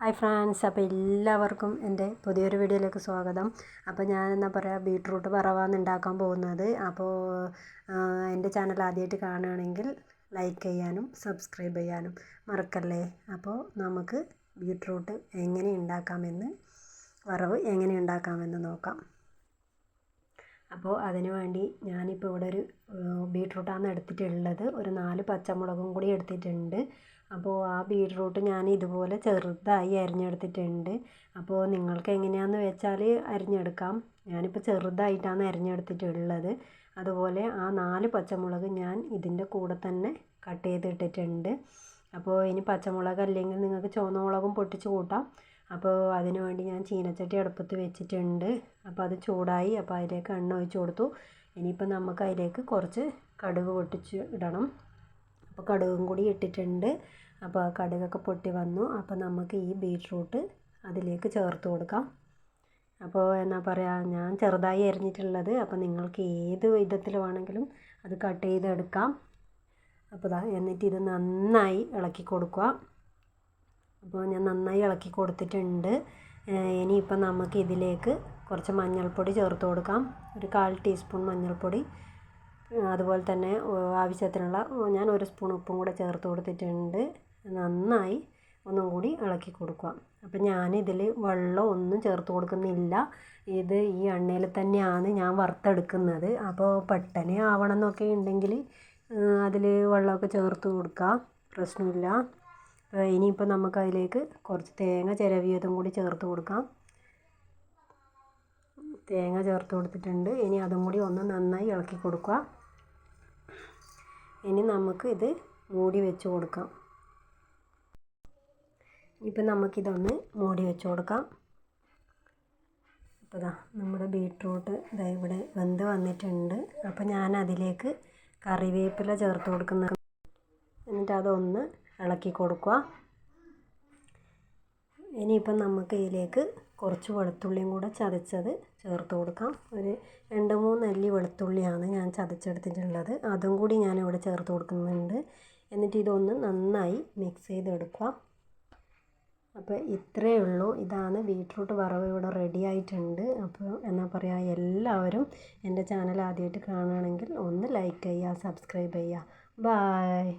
Hi friends അപ്പോൾ എല്ലാവർക്കും എന്റെ പുതിയൊരു വീഡിയോയിലേക്ക് സ്വാഗതം. അപ്പോൾ ഞാൻ എന്താ പറയുക ബീട്രൂട്ട് പറവാന്ന് ഉണ്ടാക്കാൻ പോകുന്നത്. അപ്പോൾ എന്റെ ചാനൽ ആദ്യമായിട്ട് കാണുകയാണെങ്കിൽ ലൈക്ക് ചെയ്യാനും സബ്സ്ക്രൈബ് ചെയ്യാനും മറക്കല്ലേ? അപ്പോൾ നമുക്ക് ബീട്രൂട്ട് എങ്ങനെ ഉണ്ടാക്കാമെന്ന് വറവ് എങ്ങനെ ഉണ്ടാക്കാമെന്ന് നോക്കാം. അപ്പോൾ അതിന് വേണ്ടി ഞാനിപ്പോൾ ഇവിടെ ഒരു ബീട്രൂട്ടാണ് എടുത്തിട്ടുള്ളത്. ഒരു നാല് പച്ചമുളകും കൂടി എടുത്തിട്ടുണ്ട്. അപ്പോൾ ആ ബീട്രൂട്ട് ഞാൻ ഇതുപോലെ ചെറുതായി അരിഞ്ഞെടുത്തിട്ടുണ്ട്. അപ്പോൾ നിങ്ങൾക്ക് എങ്ങനെയാണെന്ന് വെച്ചാൽ അരിഞ്ഞെടുക്കാം. ഞാനിപ്പോൾ ചെറുതായിട്ടാണ് അരിഞ്ഞെടുത്തിട്ടുള്ളത്. അതുപോലെ ആ നാല് പച്ചമുളക് ഞാൻ ഇതിന്റെ കൂടെ തന്നെ കട്ട് ചെയ്തിട്ടിട്ടുണ്ട്. അപ്പോൾ ഇനി പച്ചമുളക് അല്ലെങ്കിൽ നിങ്ങൾക്ക് ചുവന്ന മുളകും പൊട്ടിച്ച് കൂട്ടാം. അപ്പോൾ അതിന് വേണ്ടി ഞാൻ ചീനച്ചട്ടി അടുപ്പത്ത് വെച്ചിട്ടുണ്ട്. അപ്പോൾ അത് ചൂടായി അപ്പോൾ അതിലേക്ക് എണ്ണ ഒഴിച്ച് കൊടുത്തു. ഇനിയിപ്പോൾ നമുക്ക് അതിലേക്ക് കുറച്ച് കടുക് പൊട്ടിച്ച് ഇടണം. അപ്പോൾ കടുകും കൂടി ഇട്ടിട്ടുണ്ട്. അപ്പോൾ കടുകൊക്കെ പൊട്ടി വന്നു. അപ്പോൾ നമുക്ക് ഈ ബീട്രൂട്ട് അതിലേക്ക് ചേർത്ത് കൊടുക്കാം. അപ്പോൾ എന്നാ പറയുക ഞാൻ ചെറുതായി അരിഞ്ഞിട്ടുള്ളത്. അപ്പോൾ നിങ്ങൾക്ക് ഏത് വിധത്തിൽ വേണമെങ്കിലും അത് കട്ട് ചെയ്തെടുക്കാം. അപ്പോൾ എന്നിട്ട് ഇത് നന്നായി ഇളക്കി കൊടുക്കുക. അപ്പോൾ ഞാൻ നന്നായി ഇളക്കി കൊടുത്തിട്ടുണ്ട്. ഇനിയിപ്പോൾ നമുക്ക് ഇതിലേക്ക് കുറച്ച് മഞ്ഞൾപ്പൊടി ചേർത്ത് കൊടുക്കാം. ഒരു കാൽ ടീസ്പൂൺ മഞ്ഞൾപ്പൊടി. അതുപോലെ തന്നെ ആവശ്യത്തിനുള്ള ഞാൻ ഒരു സ്പൂൺ ഉപ്പും കൂടെ ചേർത്ത് കൊടുത്തിട്ടുണ്ട്. നന്നായി ഒന്നും കൂടി ഇളക്കി കൊടുക്കുക. അപ്പം ഞാനിതിൽ വെള്ളം ഒന്നും ചേർത്ത് കൊടുക്കുന്നില്ല. ഇത് ഈ എണ്ണയിൽ തന്നെയാണ് ഞാൻ വറുത്തെടുക്കുന്നത്. അപ്പോൾ പെട്ടെന്ന് ആവണം എന്നൊക്കെ ഉണ്ടെങ്കിൽ അതിൽ വെള്ളമൊക്കെ ചേർത്ത് കൊടുക്കുക പ്രശ്നമില്ല. ഇനിയിപ്പോൾ നമുക്ക് അതിലേക്ക് കുറച്ച് തേങ്ങ ചിരവിയതും കൂടി ചേർത്ത് കൊടുക്കാം. തേങ്ങ ചേർത്ത് കൊടുത്തിട്ടുണ്ട്. ഇനി അതും കൂടി ഒന്ന് നന്നായി ഇളക്കി കൊടുക്കുക. ഇനി നമുക്ക് ഇത് മൂടി വെച്ച് കൊടുക്കാം. ഇപ്പം നമുക്കിതൊന്ന് മൂടി വെച്ച് കൊടുക്കാം. അപ്പോൾ ഇതാ നമ്മുടെ ബീട്രൂട്ട് ഇതാ ഇവിടെ വെന്ത് വന്നിട്ടുണ്ട്. അപ്പോൾ ഞാൻ അതിലേക്ക് കറിവേപ്പില ചേർത്ത് കൊടുക്കുന്ന എന്നിട്ട് അതൊന്ന് ഇളക്കി കൊടുക്കുക. ഇനിയിപ്പം നമുക്ക് ഇതിലേക്ക് കുറച്ച് വെളുത്തുള്ളിയും കൂടെ ചതച്ചത് ചേർത്ത് കൊടുക്കാം. ഒരു രണ്ട് മൂന്ന് അല്ലി വെളുത്തുള്ളിയാണ് ഞാൻ ചതച്ചെടുത്തിട്ടുള്ളത്. അതും കൂടി ഞാൻ ഇവിടെ ചേർത്ത് കൊടുക്കുന്നുണ്ട്. എന്നിട്ട് ഇതൊന്ന് നന്നായി മിക്സ് ചെയ്തെടുക്കുക. അപ്പോൾ ഇത്രയേ ഉള്ളൂ. ഇതാണ് ബീട്രൂട്ട് വറവ് ഇവിടെ റെഡി ആയിട്ടുണ്ട്. അപ്പോൾ എന്നാ പറയുക എല്ലാവരും എന്റെ ചാനൽ ആദ്യമായിട്ട് കാണുകയാണെങ്കിൽ ഒന്ന് ലൈക്ക് ചെയ്യുക സബ്സ്ക്രൈബ് ചെയ്യുക. ബായ്